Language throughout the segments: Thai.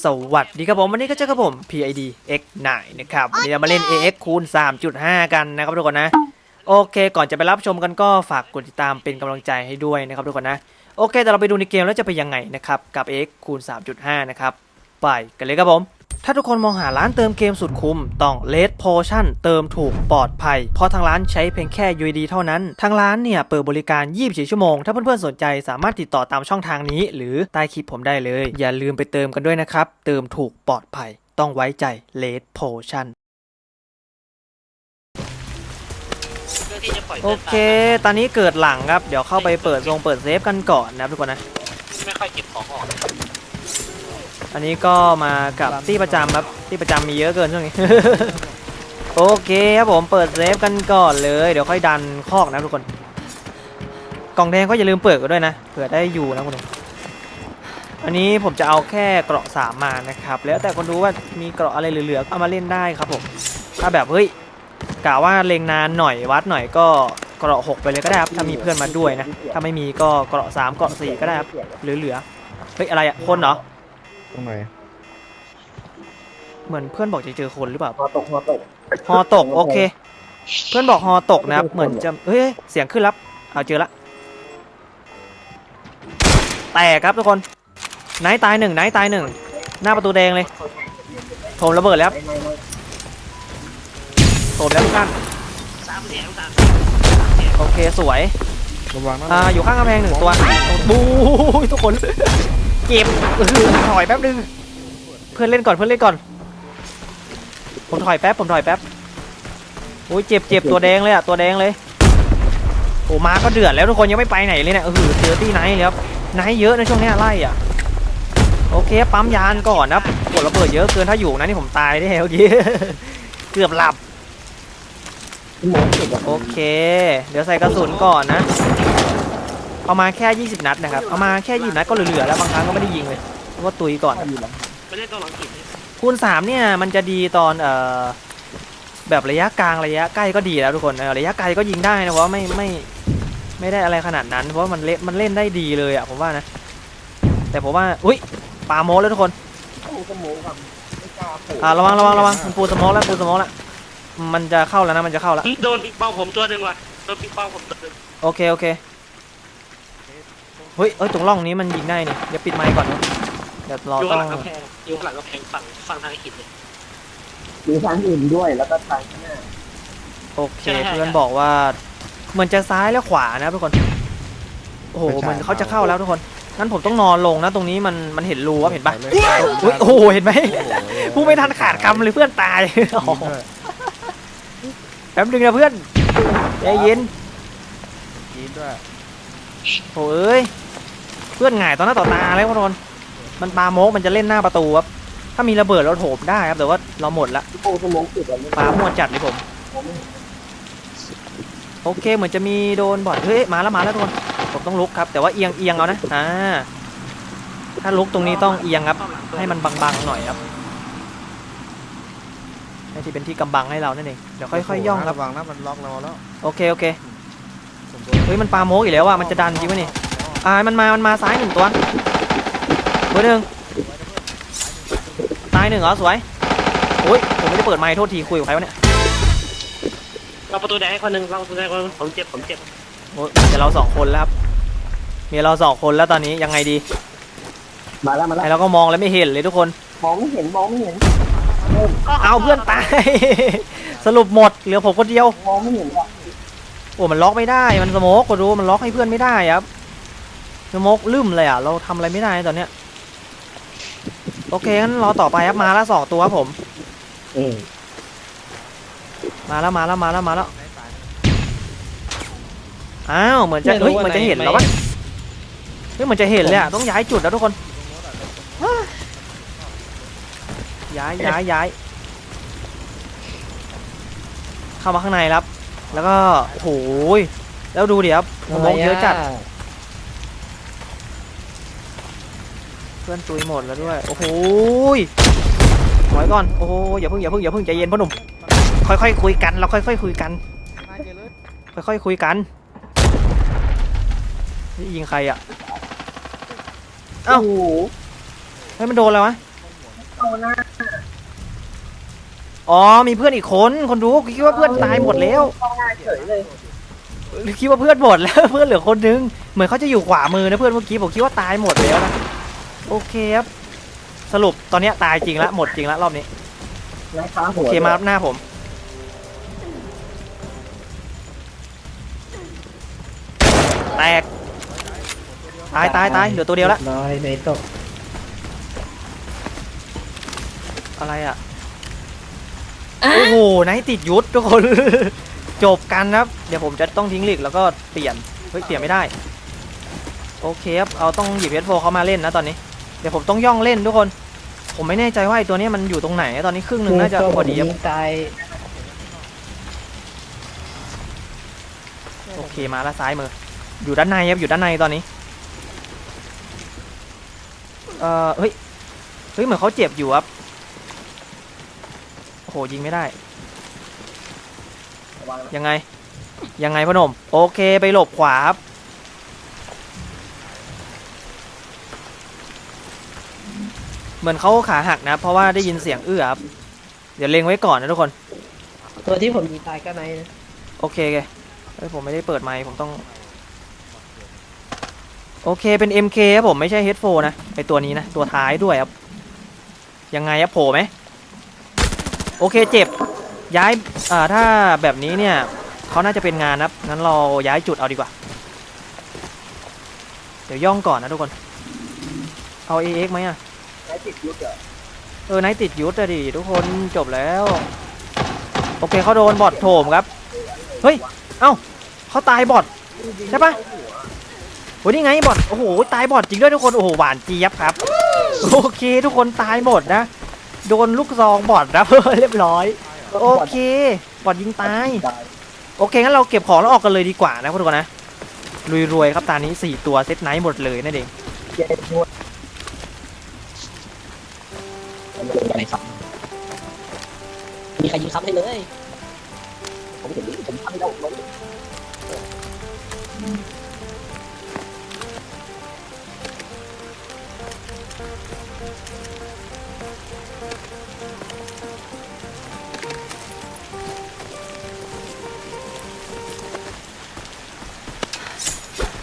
สวัสดีครับผม วันนี้ก็เจอกับผม PID X9 นะครับ วันนี้เรามาเล่น AX คูณ 3.5 กันนะครับทุกคนนะ โอเค ก่อนจะไปรับชมกันก็ฝากกดติดตามเป็นกำลังใจให้ด้วยนะครับทุกคนนะ โอเค แต่เราไปดูในเกมแล้วจะเป็นยังไงนะครับ กับ AX คูณ 3.5 นะครับ ไปกันเลยครับผม ถ้าทุกคนมองหาร้านเติมเกมสุดคุ้ม ต้อง Red Potion เติมถูกปลอดภัย เพราะทางร้านใช้เพียงแค่ UID เท่านั้น ทางร้านเนี่ยเปิดบริการ 24 ชั่วโมง ถ้าเพื่อนๆสนใจสามารถติดต่อตามช่องทางนี้ หรือใต้คลิปผมได้เลย อย่าลืมไปเติมกันด้วยนะครับ เติมถูกปลอดภัย ต้องไว้ใจ Red Potion เพื่อที่จะปล่อยโอเค ตอนนี้เกิดหลังครับ เดี๋ยวเข้าไปเปิดทรงเปิดเซฟกันก่อนนะครับทุกคนนะ ไม่ค่อยเก็บของออก อันนี้ก็มากับที่ประจำครับที่ประจำมีเยอะเกินช่วงนี้ โอเคครับผมเปิดเซฟกันก่อนเลย เดี๋ยวค่อยดันคอกนะทุกคน กล่องแดงก็อย่าลืมเปิดกันด้วยนะเผื่อได้อยู่นะคุณผู้ชมอันนี้ผมจะเอาแค่เกราะสามมานะครับ แล้วแต่คนดูว่ามีเกราะอะไรเหลือๆเอามาเล่นได้ครับผม ถ้าแบบเฮ้ยกะว่าเลงนานหน่อยวัดหน่อยก็เกราะหกไปเลยก็ได้ครับถ้ามีเพื่อนมาด้วยนะถ้าไม่มีก็เกราะสามเกราะสี่ก็ได้ครับเหลือๆเฮ้ยอะไรอะคนเหรอ ตรงไหนเหมือนเพื่อนบอกจะเจอคนหรือเปล่าฮอตกฮอตกฮอตกโอเค เพื่อนบอกฮอตกนะครับ เหมือนจะเฮ้ยเสียงขึ้นแล้วเอาเจอละแตกครับทุกคนไนท์ตายหนึ่งไนท์ตายหนึ่งหน้าประตูแดงเลยโถมระเบิดแล้วครับโถมแล้วทุกท่านสามเสียงสามโอเคสวยระวังนะอ่าอยู่ข้างกำแพงหนึ่งตัวบูยทุกคน เก็บเออถอยแป๊บนึง เพื่อนเล่นก่อนเพื่อนเล่นก่อน ผมถอยแป๊บผมถอยแป๊บโอ้ยเจ็บเจ็บตัวแดงเลยอะตัวแดงเลยโอ้มาก็เดือดแล้วทุกคนยังไม่ไปไหนเลยเนี่ยเออเจอที่ไหนเลยครับไหนเยอะนะช่วงเนี้ยไล่อะโอเคปั๊มยานก่อนนะครับกดระเบิดเยอะเกินถ้าอยู่นะนี่ผมตายได้เมื่อกี้เกือบหลับหมอสุดอะโอเค เดี๋ยวใส่กระสุนก่อนนะ เอามาแค่ 20 นัดนะครับ เอามาแค่ 20 นัดก็เหลือๆแล้วบางครั้งก็ไม่ได้ยิงเลยเพราะว่าตุยก่อนไม่ได้ต้องหลังกินคูณ3เนี่ยมันจะดีตอนเอ่อแบบระยะกลางระยะใกล้ก็ดีแล้วทุกคนเออระยะไกลก็ยิงได้นะเพราะว่าไม่ไม่ไม่ได้อะไรขนาดนั้น เพราะว่ามันเล่นมันเล่นได้ดีเลยอะผมว่านะ แต่ผมว่าอุ้ยปาโมแล้วทุกคนปูสมองครับไม่กล้าปูอ่าระวังระวังระวังมันปูสโมองแล้วปูสโมองแล้วมันจะเข้าแล้วนะมันจะเข้าแล้วโดนปิ๊กเป้าผมตัวหนึ่งว่ะโดนปิ๊กเป้าผมตัวหนึ่งโอเคโอเค เฮ้ย เอ้ย ตรงร่องนี้มันยิงได้นี่ เดี๋ยวปิดไมค์ก่อนนะเดี๋ยวเราอยู่ต้ข้าองงหลังกำแพงอยู่ข้างหลังกำแพงฝั่งฝั่งทางหินเลย มีทางอื่นด้วยแล้วก็ทางข้างหน้าโอเคเพื่อนบอกว่า เหมือนจะซ้ายและขวานะทุกคน โอ้โหเหมือนเขาจะเข้าแล้วทุกคน งั้นผมต้องนอนลงนะ ตรงนี้มันมันเห็นรูครับเห็นปะอุ๊ยโอ้โห เห็นไหม พูดไม่ทันขาดคำเลยเพื่อนตายโอ้โหแป๊บนึงนะเพื่อนใจเย็น กินด้วยโอ้เอ้ยเพื่อนหงายต่อหน้าต่อตาเลยทุกคนมันปาโมกมันจะเล่นหน้าประตูครับถ้ามีระเบิดเราโถมได้ครับแต่ว่าเราหมดละปูสมองสุดอะไม่ปาหมดจัดเลยผมโอเคเหมือนจะมีโดนบอดเฮ้ยมาแล้วมาแล้วทุกคนผมต้องลุกครับ แต่ว่าเอียงเอียงเอานะอ่าถ้าลุกตรงนี้ต้องเอียงครับ ให้มันบังๆหน่อยครับให้ที่เป็นที่กำบังให้เรานั่นเองเดี๋ยวค่อยๆย่องครับระวังนะมันล็อกเราแล้วโอเคโอเคเฮ้ยมันปาโมกอีกแล้วอะมันจะดันจริงวะนี่ อ่ามันมา มันมาซ้ายหนึ่งตัวเบอร์หนึ่งตายหนึ่งเหรอสวยโอ้ยผมไม่ได้เปิดไมค์โทษทีคุยกับใครวะเนี่ยเราประตูแดงให้คนหนึ่งเราประตูแดงคนหนึ่งผมเจ็บผมเจ็บโอ้ยมีแต่เราสองคนแล้วครับมีเราสองคนแล้วตอนนี้ยังไงดีมาแล้วมาแล้วไอเราก็มองแล้วไม่เห็นเลยทุกคน มองไม่เห็นมองไม่เห็นเอาเพื่อนตาย สรุปหมดเหลือผมคนเดียวมองไม่เห็นอะโอ้มันล็อกไม่ได้มันสโมกก็ดูมันล็อกให้เพื่อนไม่ได้ครับ สโมกลืมเลยอะ เราทำอะไรไม่ได้ตอนเนี้ย โอเคงั้นรอต่อไปครับมาแล้วสองตัวครับผมเออมาแล้วมาแล้วมาแล้วมาแล้วอ้าวเหมือนจะเฮ้ยเหมือนจะเห็นแล้ววะเฮ้ยเหมือนจะเห็นเลยอะต้องย้ายจุดแล้วทุกคนย้ายย้ายย้ายเข้ามาข้างในครับ แล้วก็โอ้โหยแล้วดูดิครับสโมองเยอะจัด เพื่อนตุยหมดแล้วด้วย โอ้โหถอยก่อน โอ้โหอย่าเพิ่งอย่าเพิ่งอย่าเพิ่งใจเย็นพ่อหนุ่ม ค่อยๆคุยกัน เราค่อยๆคุยกัน ค่อยๆคุยกัน นี่ยิงใครอะ เอ้าโอ้โหเฮ้ยมันโดนอะไรวะเข้าหน้าอ๋อ มีเพื่อนอีกคน คนดูคิดว่าเพื่อนตายหมดแล้วคิดว่าเพื่อนหมดแล้ว เพื่อนเหลือคนนึง เหมือนเขาจะอยู่ขวามือนะเพื่อนเมื่อกี้ผมคิดว่าตายหมดแล้วนะ โอเคครับ สรุปตอนเนี้ยตายจริงละหมดจริงละรอบนี้นายขาหัโอวเคมารับหน้าผม แตก ตายตายตายเหลือตัวเดียวละน้อยในตกอะไรอะ โอ้โหไนท์ติดยุทธทุกคน จบกันครับ เดี๋ยวผมจะต้องทิ้งหลีกแล้วก็เปลี่ยน เฮ้ย เปลี่ยนไม่ได้ โอเคครับ เอาต้องหยิบเพชรโฟเข้ามาเล่นนะตอนนี้ เดี๋ยวผมต้องย่องเล่นทุกคน ผมไม่แน่ใจว่าไอ้ตัวนี้มันอยู่ตรงไหน ตอนนี้ครึ่งหนึ่งน่าจะพอดีครับตายโอเคมาแล้วซ้ายมือ อยู่ด้านในครับอยู่ด้านในตอนนี้ เอ่อเฮ้ย เฮ้ยเหมือนเขาเจ็บอยู่ครับโอ้โหยิงไม่ได้ ยังไง ยังไงพอหนม โอเคไปหลบขวาครับ เหมือนเขาขาหักนะ เพราะว่าได้ยินเสียงเอื้อครับ เดี๋ยวเล็งไว้ก่อนนะทุกคน ตัวที่ผมยิงตายก็ในนะโอเคโอเคเฮ้ยผมไม่ได้เปิดไมค์ผมต้อง โอเคเป็น MK ครับผมไม่ใช่ H4 นะไอตัวนี้นะตัวท้ายด้วยครับ ยังไงครับโผล่ไหมโอเคเจ็บย้ายอ่าถ้าแบบนี้เนี่ยเขาน่าจะเป็นงานนะครับงั้นเราย้ายจุดเอาดีกว่า เดี๋ยวย่องก่อนนะทุกคน เอา AX ไหมอะ ใช้ติดยุทธเหรอเออไนท์ติดยุทธอะดิทุกคนจบแล้ว โอเคเขาโดนบอทโถมครับ เฮ้ย เอ้าเขาตายบอทใช่ปะโอ้ยนี่ไงบอทโอ้โหตายบอทจริงด้วยทุกคนโอ้โหหวานเจี๊ยบครับ โอเคทุกคนตายหมดนะ โดนลูกซองบอทนะเรียบร้อย โอเคบอทยิงตาย โอเคงั้นเราเก็บของแล้วออกกันเลยดีกว่านะทุกคนนะรวยๆครับตานี้สี่ตัวเซตไนท์หมดเลยนั่นเอง เจ็ดยุทธอะไรครับมีใครยิงซ้ำให้เลย ผมเห็นผมทำแล้วล้ม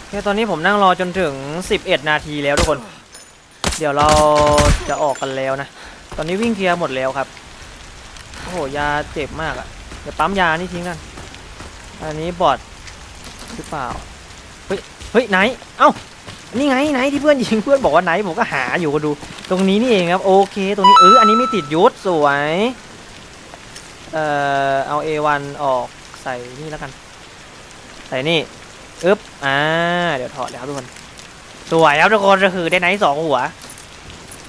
แค่ตอนนี้ผมนั่งรอจนถึง 11 นาทีแล้วทุกคน เดี๋ยวเราจะออกกันแล้วนะ ตอนนี้วิ่งเคลียร์หมดแล้วครับ โอ้โห ยาเจ็บมากอะเดี๋ยวปั๊มยานี่ทิ้งกัน อันนี้บอดหรือเปล่า เฮ้ย เฮ้ย ไหน เอ้า นี่ไงไหนที่เพื่อนยิงเพื่อนบอกว่าไหนผมก็หาอยู่ก็ดู ตรงนี้นี่เองครับ โอเค ตรงนี้เอออันนี้ไม่ติดยุทธสวย เอ่อ เอา A1 ออกใส่นี่แล้วกัน ใส่นี่อึ๊บ อ่า เดี๋ยวถอดแล้วทุกคน สวยครับทุกคนก็คือได้ไนท์สองหัว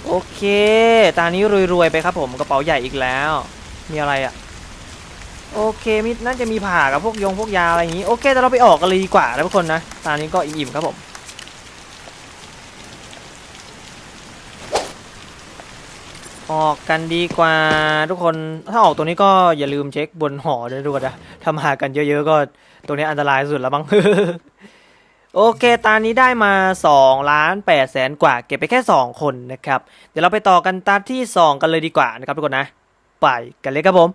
โอเคตอนนี้รวยๆไปครับผมกระเป๋าใหญ่อีกแล้ว มีอะไรอะ่ะ โอเคมิน่าจะมีผ่ากับพวกยงพวกยาอะไรอย่างนี้ โอเค แต่เราไปออกกันเลยดีกว่านะทุกคนนะตอนนี้ก็อิ่มๆครับผม ออกกันดีกว่าทุกคน ถ้าออกตรงนี้ก็อย่าลืมเช็คบนหอด้วยทุกคนะถ้ามากันเยอะๆก็ตรงนี้อันตรายสุดแล้วมั้ง โอเคตอนนี้ได้มา2ล้าน8แสนกว่า เก็บไปแค่ 2 คนนะครับ เดี๋ยวเราไปต่อกันตาที่ 2 กันเลยดีกว่านะครับทุกคนนะ ไปกันเลยครับผม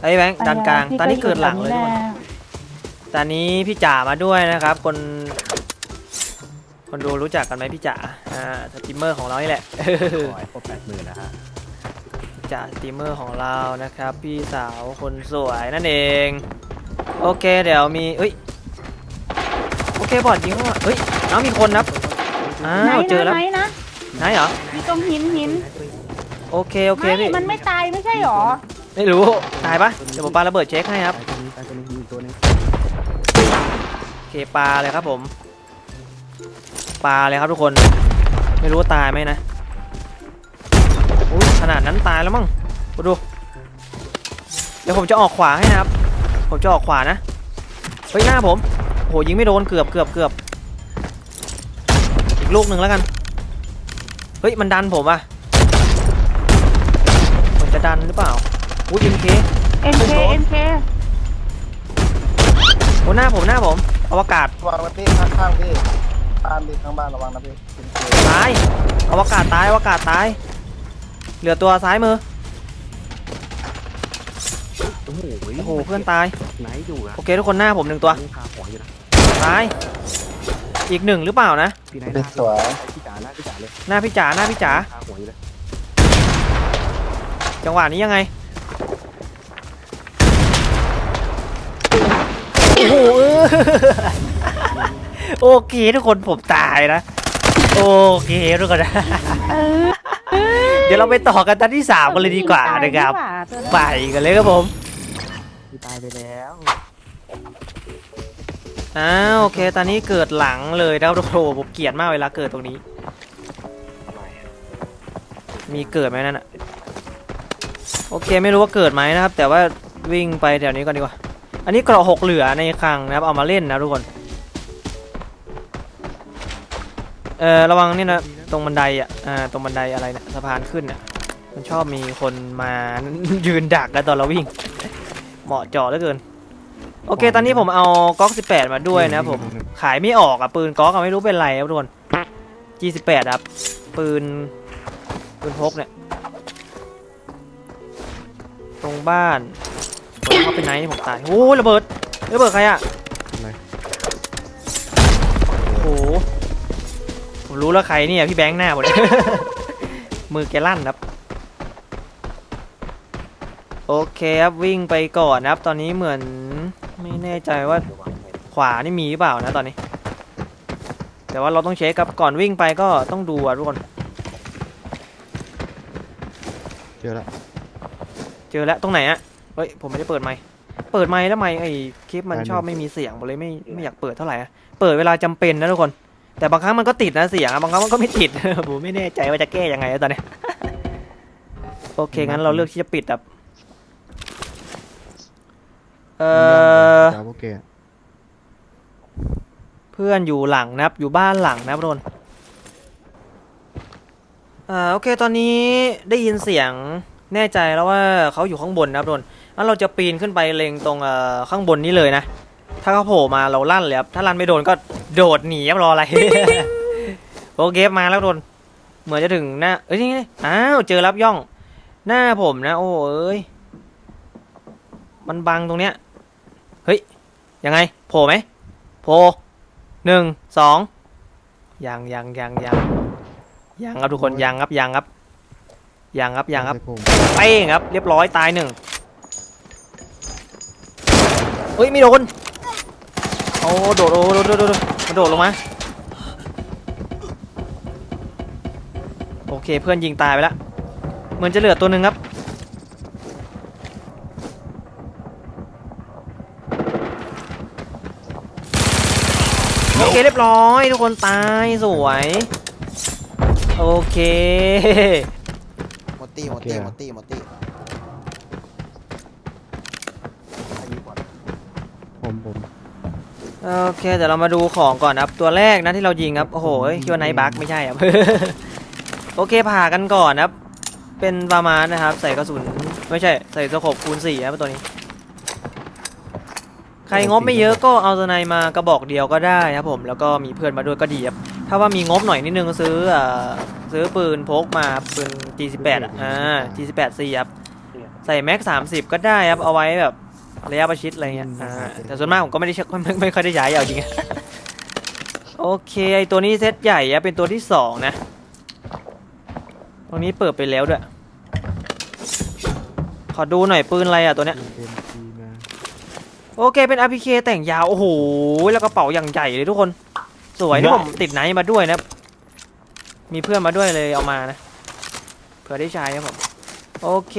ไอ้ยแบงค์ดันกลางตอนนี้เกิดหลังเลยทุกคนตอนนี้พี่จ๋ามาด้วยนะครับ คน คนดูรู้จักกันไหมพี่จ๋า อ่าสตรีมเมอร์ของเรานี่แหละขอให้ครบแปดหมื่นนะฮะ จ่าสตรีมเมอร์ของเรานะครับ พี่สาวคนสวยนั่นเอง โอเคเดี๋ยวมีเอ้ยโอเคบอดยิงเข้ามาเฮ้ยเอามีคนนับอ้าไหนวเจอนะแล้วไหนนะไหนเหรอมีตรงหินหินโอเคโอเคไม่พี่มันไม่ตายไม่ใช่หรอไม่รู้ตายปะเดี๋ยวผมปาระเบิดเช็คให้ครับตายตัวนี้ตายตัวนี้มีอีกตัวหนึงโอเคปาเลยครับผมปาเลยครับทุกคน ไม่รู้ว่าตายไหมนะอุ้ย ขนาดนั้นตายแล้วมั้งมาดู เดี๋ยวผมจะออกขวาให้นะครับ ผมจะออกขวานะ เฮ้ยหน้าผม โหยิงไม่โดนเกือบเกือบเกือบ อีกลูกหนึ่งแล้วกัน เฮ้ยมันดันผมอะมันจะดันหรือเปล่าอุ้ยยิงเคเอ็นเคเอ็นเคโอ้หน้าผมหน้าผมอวกาศวางไว้พี่ข้างๆพี่บ้านพี่ข้างบ้านระวังนะพี่ตายอวกาศตายอวกาศตาย เหลือตัวซ้ายมือ โอ้โหโอ้โห เพื่อนตาย ไหนอยู่อะโอเค ทุกคนหน้าผมหนึ่งตัวยังพาของอยู่นะตาย อีกหนึ่งหรือเปล่านะ พี่ไหนเป็นสวย พี่จ๋าหน้าพี่จ๋าเลยหน้าพี่จ๋า หน้าพี่จ๋า พาของอยู่เลยจังหวะนี้ยังไง โอ้โหเออโอเคทุกคนผมตายนะ โอเคทุกคนนะ เออเดี๋ยวเราไปต่อกันตอนที่สามกันเลยดีกว่านะครับตายดีกว่าตัวนั้นไปกันเลยครับผมพี่ตายไปแล้วอ้าวโอเค ตอนนี้เกิดหลังเลยนะครับทุกคนผมเกลียดมากเวลาเกิดตรงนี้ มีเกิดไหมนั่นอะโอเคไม่รู้ว่าเกิดไหมนะครับ แต่ว่าวิ่งไปแถวนี้ก่อนดีกว่า อันนี้เกราะหกเหลือในคลังนะครับเอามาเล่นนะทุกคน เออระวังนี่นะต รงบันไดอะอ่าตรงบันไดอะไรเนะสะพานขึ้นอะมันชอบมีคนมา ยืนดักแล้วตอนเราวิ่ง เหมาะเจาะเหลือเกิน โอเค ตอนนี้ผมเอาก๊อก 18 มาด้วยนะครับผม ขายไม่ออกอะ ปืนก๊อกอะไม่รู้เป็นไรครับทุกคน G18 ครับ ปืน ปืนพกเนี่ย ตรงบ้านเปิดเข้าไปไหนนี่ผมตาย โอ้ยระเบิด ระเบิดใครอะ รู้แล้วใครเนี่ยพี่แบงค์หน้าหมดเลยมือแกลั่นครับ โอเคครับวิ่งไปก่อนนะครับ ตอนนี้เหมือนไม่แน่ใจว่าขวานี่มีหรือเปล่านะตอนนี้ แต่ว่าเราต้องเช็คครับก่อนวิ่งไปก็ต้องดูอะทุกคน เจอแล้วเจอแล้วตรงไหนอะเฮ้ยผมไม่ได้เปิดไมค์เปิดไมค์แล้วไมค์ไอ้คลิปมันชอบไม่มีเสียงผมเลยไม่ไม่อยากเปิดเท่าไหร่อะเปิดเวลาจำเป็นนะทุกคน แต่บางครั้งมันก็ติดนะเสียงอะบางครั้งมันก็ไม่ติด ผมไม่แน่ใจว่าจะแก้ยังไงแล้วตอนเนี้ยโอเคงั้นเราเลือกที่จะปิดครับ เออจ้าโอเคเพื่อนอยู่หลังนะครับ อยู่บ้านหลังนะครับทุกคนอ่าโอเคตอนนี้ได้ยินเสียงแน่ใจแล้วว่าเขาอยู่ข้างบนนะครับทุกคนงั้นเราจะปีนขึ้นไปเล็งตรงเอ่อข้างบนนี้เลยนะ ถ้าเขาโผล่มาเราลั่นเลยครับถ้าลั่นไม่โดนก็โดดหนีครับรออะไรโอเคมาแล้วทุกคนเหมือนจะถึงหน้าเอ้ยนี่ไงอ้าวเจอรับย่อง หน้าผมนะ โอ้เอ้ยมันบังตรงเนี้ยเฮ้ยยังไงโผล่ไหมโผล่หนึ่งสองยังยังยังยังยังครับทุกคนยังครับยังครับยังครับยังครับเป้งครับ เรียบร้อยตายหนึ่งเฮ้ยไม่โดน โอ้โดดโอ้โดดโดดโดดโดดกระโดดลงมาโอเคเพื่อนยิงตายไปแล้วเหมือนจะเหลือตัวหนึ่งครับโอเคเรียบร้อย ทุกคนตายสวย โอเค หมดตีหมดตีหมดตีหมดตี โอเคเดี๋ยวเรามาดูของก่อนครับ ตัวแรกนะที่เรายิงครับ โอ้โหคิดว่าไนบักไม่ใช่ครับ โอเคผ่ากันก่อนครับ เป็นประมาณนะครับ ใส่กระสุนไม่ใช่ ใส่สโคปคูณสี่ครับตัวนี้ ใครงบไม่เยอะก็เอาสไนมากระบอกเดียวก็ได้ครับผมแล้วก็มีเพื่อนมาด้วยก็ดีครับถ้าว่ามีงบหน่อยนิดนึงซื้อเอ่อซื้อปืนพกมาปืน G18 อะอ่า G18C ครับใส่แม็ก30 ก็ได้ครับเอาไว้แบบ ระยะประชิดอะไรเงี้ยอ่าแต่ส่วนมากผมก็ไม่ได้ใช้ไม่ไม่ค่อยได้ใช้เอาจริงโอเคไอตัวนี้เซตใหญ่อะเป็นตัวที่สองนะ ตรงนี้เปิดไปแล้วด้วย ขอดูหน่อยปืนอะไรอะตัวเนี้ยเอ็มพีมาโอเคเป็น RPK แต่งยาว โอ้โห แล้วกระเป๋าอย่างใหญ่เลยทุกคน สวยที่ผมติดไนท์มาด้วยนะ มีเพื่อนมาด้วยเลยเอามานะ เผื่อได้ใช้ครับผม โอเค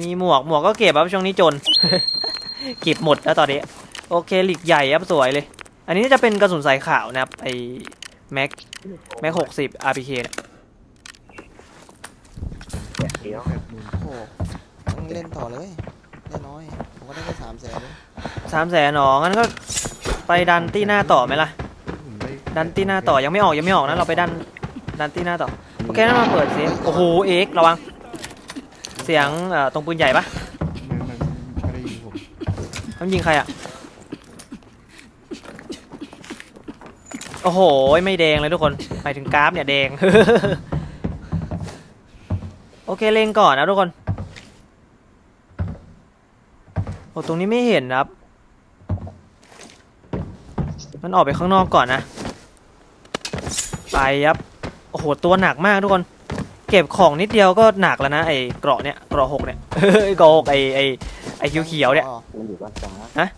มีหมวกหมวกก็เก็บครับช่วงนี้จน เก็บหมดแล้วตอนนี้ โอเคหลีกใหญ่ครับสวยเลย อันนี้จะเป็นกระสุนสายขาวนะครับไอแม็กแม็กหกสิบ RPK เนี่ยเดี๋ยวโอ้โหต้องเล่นต่อเลยเล่นน้อย ผมก็ได้แค่สามแสนเลยสามแสนหนองั้นก็ไปดันตี้หน้าต่อไหมล่ะ ดันตี้หน้าต่อยังไม่ออกยังไม่ออกนะเราไปดันดันตี้หน้าต่อ โอเคนั่นมาเปิดเสียงโอ้โหเอ็กระวัง เสียงเอ่อตรงปืนใหญ่ปะมันมันไม่ได้ยิงผมมันยิงใครอะ โอ้โห ไม่แดงเลยทุกคนไปถึงกราฟเนี่ยแดง โอเคเล็งก่อนนะทุกคน โอ้ตรงนี้ไม่เห็นครับ มันออกไปข้างนอกก่อนนะ ไปครับ โอ้โห ตัวหนักมากทุกคน ก็บของนิดเดียวก็หนักแล้วนะไอ้เกราะเนี่ยเกราะหกเนี่ยไอ้เกราะหกไอ้ไอ้ไอ้เขียวๆเนี่ย มันอยู่บ้านกลางฮะ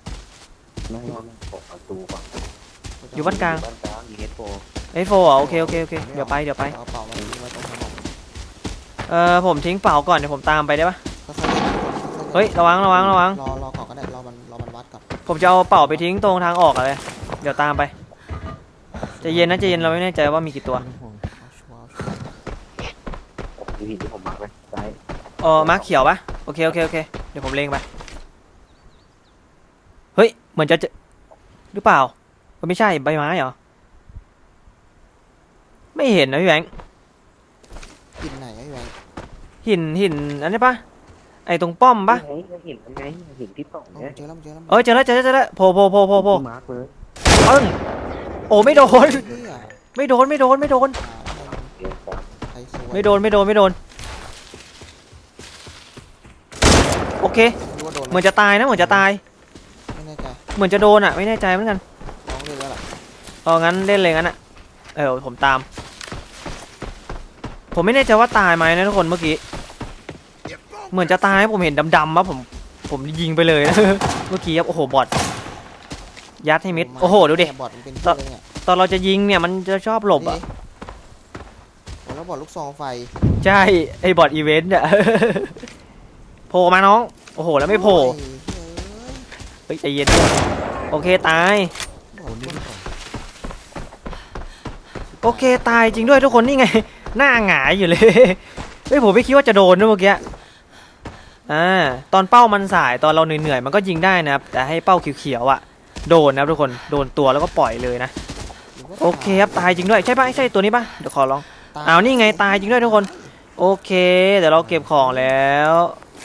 ไม่ไม่ไม่เปิดประตูก่อนอยู่บ้านกลาง บ้านกลางมีเฮดโฟไอ้โฟอะโอเคโอเคโอเคเดี๋ยวไปเดี๋ยวไปเอากระเป๋ามาทิ้งไว้ตรงถนนเออผมทิ้งเป๋าก่อนเดี๋ยวผมตามไปได้ปะค่อยๆเล่นทุกคนค่อยๆล่นเฮ้ยระวังระวังระวัง รอรอก่อนก็ได้รอมันรอมันวัดกับผมจะเอาเป๋าไปทิ้งตรงทางออกอะเลยเดี๋ยวตามไปใจะเย็นนะใจะเย็นเราไม่แน่ใจว่ามีกี่ตัวเอาชัวร์เอาชัวร์ ดูหินที่ผมมาร์คไว้ซ้าย เออมาร์คเขียวปะโอเคโอเคโอเคเดี๋ยวผมเล็งไปเฮ้ยเหมือนจะเจอหรือเปล่ามันไม่ใช่ใบไม้เหรอไม่เห็นนะพี่แบงค์กินไหนไอ้แหวนหินหินอันนี้ปะไอตรงป้อมปะไงหินไงหินที่สองเอาเนี่ยเจอแล้วเจอแล้วเออเจอแล้วเจอแล้วเจอแล้วโผล่โผล่โผล่โผล่โผล่มาร์คเลยปึ้งโอ้ไม่โดนเฮียไม่โดนไม่โดนไม่โดนอ่าเดี๋ยวครับใครสวยไม่โดนไม่โดนไม่โดนโอ เค รู้ว่าโดนเหมือนจะตายนะเหมือนจะตาย ไม่แน่ใจเหมือนจะโดนอะ ไม่แน่ใจเหมือนกันลองเล่นแล้วล่ะเอางั้นเล่นเลยงั้นอะ เออผมตาม ผมไม่แน่ใจว่าตายไหมนะทุกคนเมื่อกี้ เหมือนจะตายผมเห็นดำๆว่าผม ผมยิงไปเลยนะ เมื่อกี้ครับโอ้โหบอทยัดให้มิดโอ้โหดูดิ บอดมันเป็นเพื่อนเลยเนี่ยตอนเราจะยิงเนี่ยมันจะชอบหลบอะ นี่โอ้แล้วบอดลูกซองไฟใช่ ไอ้บอทอีเวนต์อะ โผล่มาน้อง โอ้โห แล้วไม่โผล่โอ้ยเฮ้ยใจเย็น โอเคตาย โอเคตายจริงด้วยทุกคนนี่ไง หน้าหงายอยู่เลย เฮ้ยผมไม่คิดว่าจะโดนนะเมื่อกี้ อ่าตอนเป้ามันสายตอนเราเหนื่อยๆมันก็ยิงได้นะครับ แต่ให้เป้าเขียวๆอะ โดนนะครับทุกคน โดนตัวแล้วก็ปล่อยเลยนะ โอเคครับตายจริงด้วยใช่ปะใช่ตัวนี้ปะเดี๋ยวขอลอง อ้าวนี่ไงตายจริงด้วยทุกคน โอเคเดี๋ยวเราเก็บของแล้ว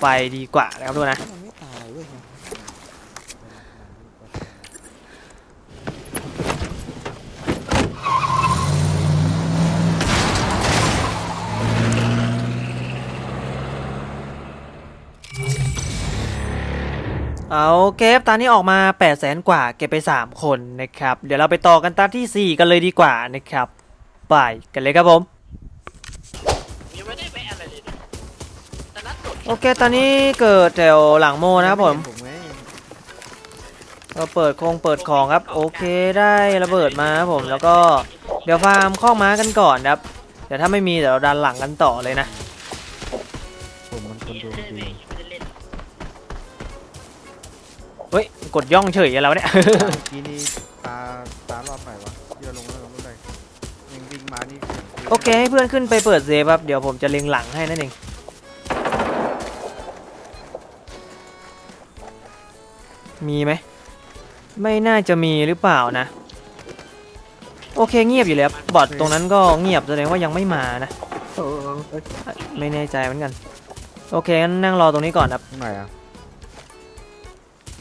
ไปดีกว่านะครับทุกคนนะมันไม่ตายเว้ยเอาเก็บตานี้ออกมา8 0 0แสนกว่าเก็บไป 3 คนนะครับ เดี๋ยวเราไปต่อกันตาที่ 4 กันเลยดีกว่านะครับ ไปกันเลยครับผม โอเค ตอนนี้เกิดแถวหลังโมนะครับผมผมไงเราเปิดโครงเปิดของครับ โอเคได้ระเบิดมาครับผม แล้วก็เดี๋ยวฟาร์มข้อม้ากันก่อนครับเดี๋ยวถ้าไม่มีเดี๋ยวเราดันหลังกันต่อเลยนะผมมันคนดวงดีไม่ได้เล่นเฮ้ยกดย่องเฉยอะไรวะเนี่ยเมื่อกี้นี่ตาตารอบไหนวะที่เราลงแล้วลงไม่ได้ยิงวิ่งมานี่โอเคให้เพื่อนขึ้นไปเปิดเซฟครับเดี๋ยวผมจะเล็งหลังให้นั่นเอง มีไหม ไม่น่าจะมีหรือเปล่านะ โอเคเงียบอยู่แล้วบอทตรงนั้นก็เงียบแสดงว่ายังไม่มานะ เออเอ้ยไม่แน่ใจเหมือนกัน โอเคงั้นนั่งรอตรงนี้ก่อนครับตรงไหนอะ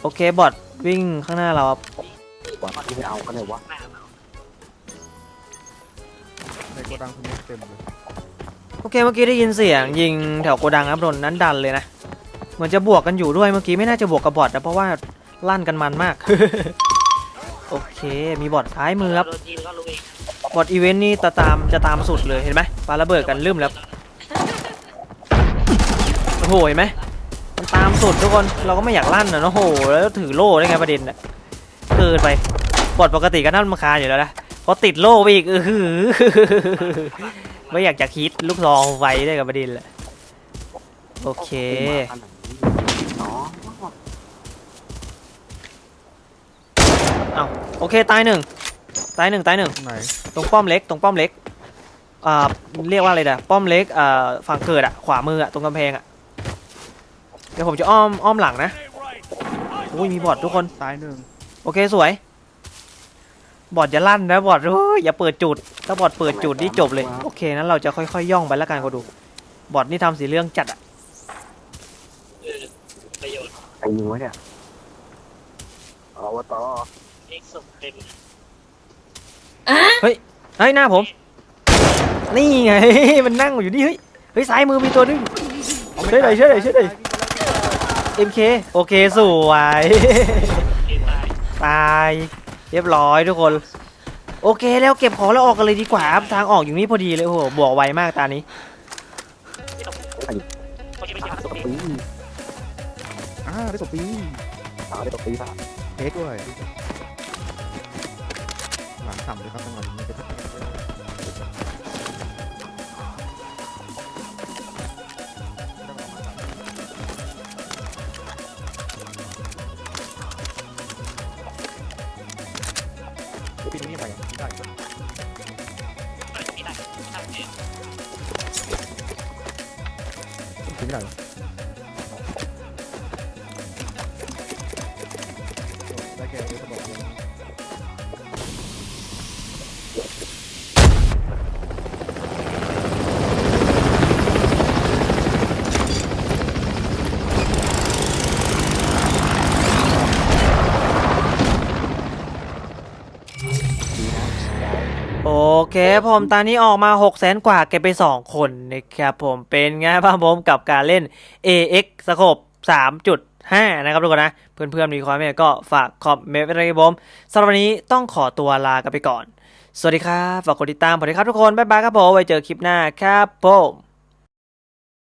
โอเคบอทวิ่งข้างหน้าเราครับกว่าที่ไม่เอาก็เลยวะในโกดังคุณนี่เต็มเลยโอเคเมื่อกี้ได้ยินเสียงยิงแถวโกดังครับโดนนั้นดันเลยนะ เหมือนจะบวกกันอยู่ด้วยเมื่อกี้ไม่น่าจะบวกกับบอทนะเพราะว่า ลั่นกันมันมาก โอเค มีบอดท้ายมือครับ โดนยิงก็รู้เองบอทอีเวนต์นี่จะตามจะตามสุดเลยเห็นไหมปาระเบิดกันลืมแล้ว โอ้โหเห็นไหมมันตามสุดทุกคน เราก็ไม่อยากลั่นนะโอ้โห แล้วถือโล่ได้ไงประเด็นน่ะเกินไป บอทปกติก็นั่นมาคาอยู่แล้วนะพอติดโล่ไปอีกเออหือไม่อยากจะคิดลูกซองไฟได้กับประเด็นแหละโอเคขนาดนี้เนาะ โอเคตายหนึ่งตายหนึ่งตายหนึ่งตรงไหนตรงป้อมเล็กตรงป้อมเล็กอ่าเรียกว่าอะไรนะป้อมเล็กอ่าฝั่งเกิดอะขวามืออะตรงกำแพงอะเดี๋ยวผมจะอ้อมอ้อมหลังนะอุ้ยมีบอททุกคนตายหนึ่งโอเคสวย บอทจะลั่นนะบอทโอ้ยอย่าเปิดจุด ถ้าบอทเปิดจุดนี่จบเลยโอเคนั้นเราจะค่อยๆย่องไปแล้วกันเขาดูบอทนี่ทำสีเรื่องจัดอะประโยชน์ไอ้ยิงไว้เนี่ยเอาวะต่อ เอ็กซ์ส่งเต็มเเฮ้ย เฮ้ยหน้าผม นี่ไง มันนั่งอยู่นี่เฮ้ย เฮ้ยซ้ายมือมีตัวนึงช่วยหน่อยช่วยหน่อยช่วยหน่อย MK โอเคสวยเกมตายตายเรียบร้อยทุกคน โอเคแล้วเก็บของแล้วออกกันเลยดีกว่าครับทางออกอยู่นี่พอดีเลยโอ้โหบวกไวมากตานี้โอเคไม่เกี่ยวกับตัวเองปีอ่าได้ตัวปีสาวได้ตัวปีป่ะเอ็กด้วย หลังต่ำเลยครับจังหวะนี้เป็นปีนี้ไปได้ไม่ได้ทำเองปีไม่ได้ได้แค่เอ็กบอกเลย เคผมตอนนี้ออกมา6 0แสนกว่าเก็บไป 2 คนนะครับผมเป็นไงบ้างผมกับการเล่น AX สโคบ3.5 นะครับทุกคนนะ เพื่อนๆมีความเห็นก็ฝากคอมเมนต์ไว้เลยผมสำหรับวันนี้ต้องขอตัวลากันไปก่อน สวัสดีครับ ฝากกดติดตามผมด้วยครับทุกคน บ๊ายบายครับผม ไว้เจอคลิปหน้าครับผม